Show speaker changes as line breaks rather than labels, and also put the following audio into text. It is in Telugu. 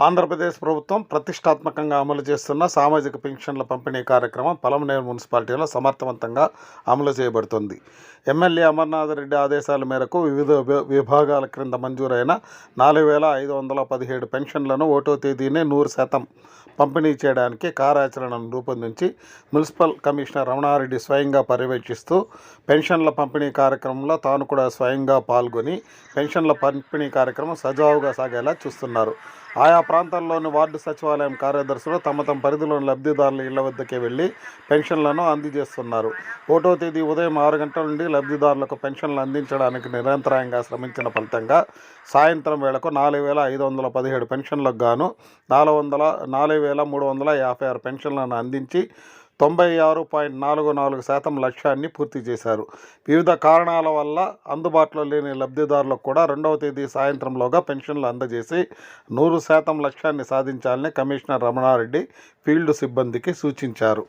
ఆంధ్రప్రదేశ్ ప్రభుత్వం ప్రతిష్టాత్మకంగా అమలు చేస్తున్న సామాజిక పెన్షన్ల పంపిణీ కార్యక్రమం పలమనేరు మున్సిపాలిటీలో సమర్థవంతంగా అమలు చేయబడుతుంది. ఎమ్మెల్యే అమర్నాథ్ రెడ్డి ఆదేశాల మేరకు వివిధ విభా- విభాగాల క్రింద మంజూరైన నాలుగు వేల ఐదు వందల పదిహేడు పెన్షన్లను ఓటో తేదీనే నూరు శాతం పంపిణీ చేయడానికి కార్యాచరణను రూపొందించి మున్సిపల్ కమిషనర్ రమణారెడ్డి స్వయంగా పర్యవేక్షిస్తూ పెన్షన్ల పంపిణీ కార్యక్రమంలో తాను కూడా స్వయంగా పాల్గొని పెన్షన్ల పంపిణీ కార్యక్రమం సజావుగా సాగేలా చూస్తున్నారు. ఆయా ప్రాంతాల్లోని వార్డు సచివాలయం కార్యదర్శులు తమ తమ పరిధిలోని లబ్ధిదారుల ఇళ్ళ వద్దకే వెళ్ళి పెన్షన్లను అందజేస్తున్నారు. ఒకటో తేదీ ఉదయం ఆరు గంటల నుండి లబ్ధిదారులకు పెన్షన్లు అందించడానికి నిరంతరాయంగా శ్రమించిన ఫలితంగా సాయంత్రం వేళకు నాలుగు వేల ఐదు వందల పదిహేడు పెన్షన్లకు గాను నాలుగు వందల నాలుగు వేల మూడు వందల యాభై ఆరు పెన్షన్లను అందించి తొంభై ఆరు పాయింట్ నాలుగు నాలుగు శాతం లక్ష్యాన్ని పూర్తి చేశారు. వివిధ కారణాల వల్ల అందుబాటులో లేని లబ్ధిదారులకు కూడా రెండవ తేదీ సాయంత్రంలోగా పెన్షన్లు అందజేసి నూరు శాతం లక్ష్యాన్ని సాధించాలని కమిషనర్ రమణారెడ్డి ఫీల్డ్ సిబ్బందికి సూచించారు.